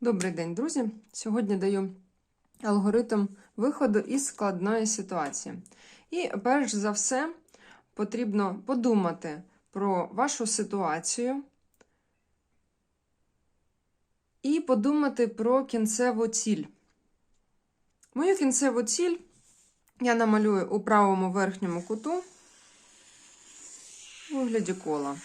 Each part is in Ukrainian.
Добрий день, друзі! Сьогодні даю алгоритм виходу із складної ситуації. І перш за все потрібно подумати про вашу ситуацію і подумати про кінцеву ціль. Мою кінцеву ціль я намалюю у правому верхньому куту у вигляді кола.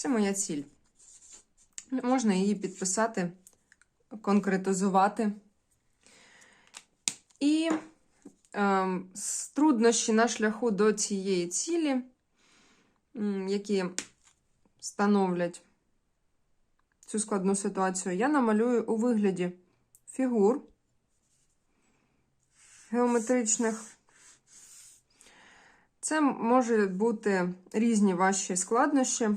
Це моя ціль. Можна її підписати, конкретизувати. І е, труднощі на шляху до цієї цілі, які становлять цю складну ситуацію, я намалюю у вигляді фігур геометричних. Це можуть бути різні ваші складнощі.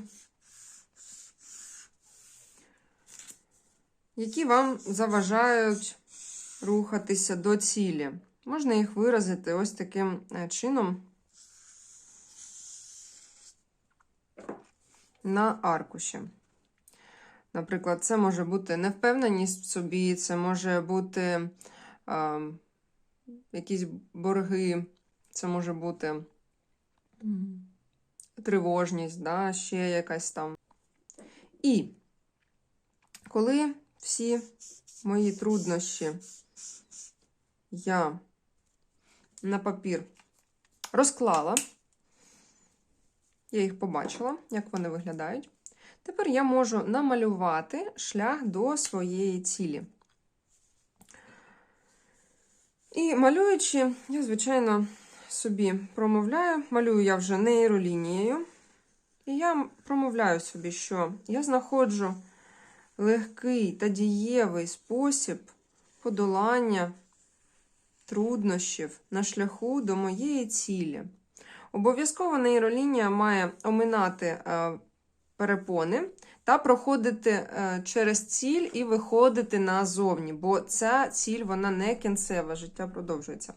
Які вам заважають рухатися до цілі. Можна їх виразити ось таким е, чином на аркуші. Наприклад, це може бути невпевненість в собі, це може бути а, якісь борги, це може бути тривожність, да, ще якась там. І коли всі мої труднощі я на папір розклала. Я їх побачила, як вони виглядають. Тепер я можу намалювати шлях до своєї цілі. І малюючи, я, звичайно, собі промовляю, малюю я вже нейролінією. І я промовляю собі, що я знаходжу легкий та дієвий спосіб подолання труднощів на шляху до моєї цілі. Обов'язково нейролінія має оминати е, перепони та проходити е, через ціль і виходити назовні, бо ця ціль вона не кінцева, життя продовжується.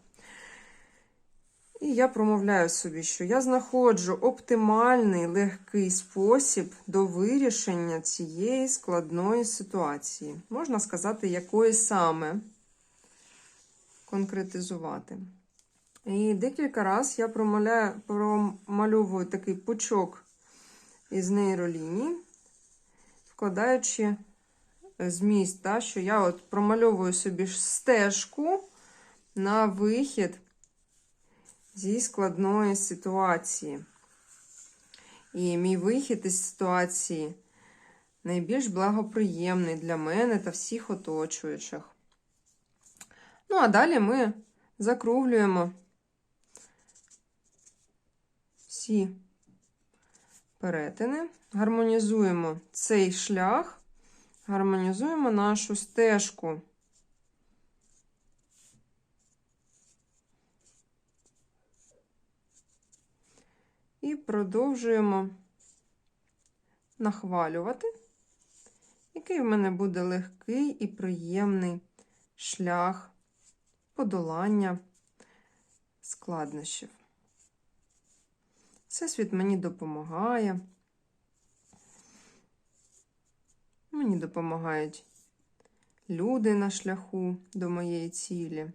І я промовляю собі, що я знаходжу оптимальний легкий спосіб до вирішення цієї складної ситуації. Можна сказати, якої саме конкретизувати. І декілька разів я промальовую такий пучок із нейроліній, вкладаючи зміст, та, що я от промальовую собі стежку на вихід зі складної ситуації. І мій вихід із ситуації найбільш благоприємний для мене та всіх оточуючих. Ну, а далі ми закруглюємо всі перетини, гармонізуємо цей шлях, гармонізуємо нашу стежку. І продовжуємо нахвалювати, який в мене буде легкий і приємний шлях подолання складнощів. Всесвіт мені допомагає. Мені допомагають люди на шляху до моєї цілі.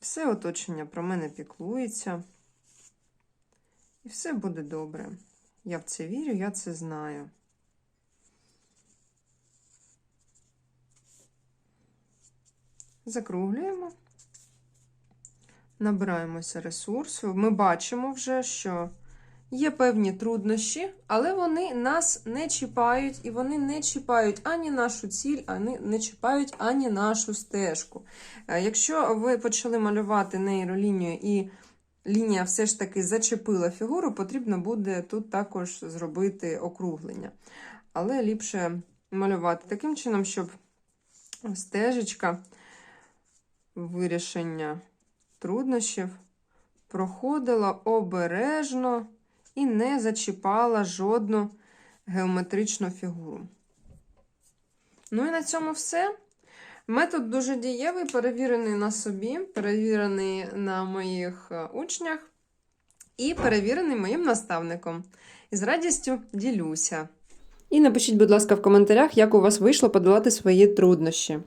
Все оточення про мене піклується. І все буде добре. Я в це вірю, я це знаю. Закруглюємо, набираємося ресурсу. Ми бачимо вже, що є певні труднощі, але вони нас не чіпають, і вони не чіпають ані нашу ціль, ані не чіпають ані нашу стежку. Е, якщо ви почали малювати нейролінію і лінія все ж таки зачепила фігуру, потрібно буде тут також зробити округлення. Але ліпше малювати таким чином, щоб стежечка вирішення труднощів проходила обережно і не зачіпала жодну геометричну фігуру. Ну і на цьому все. Метод дуже дієвий, перевірений на собі, перевірений на моїх е, учнях. і перевірений моїм наставником. І з радістю ділюся. І напишіть, будь ласка, в коментарях, як у вас вийшло подолати свої труднощі.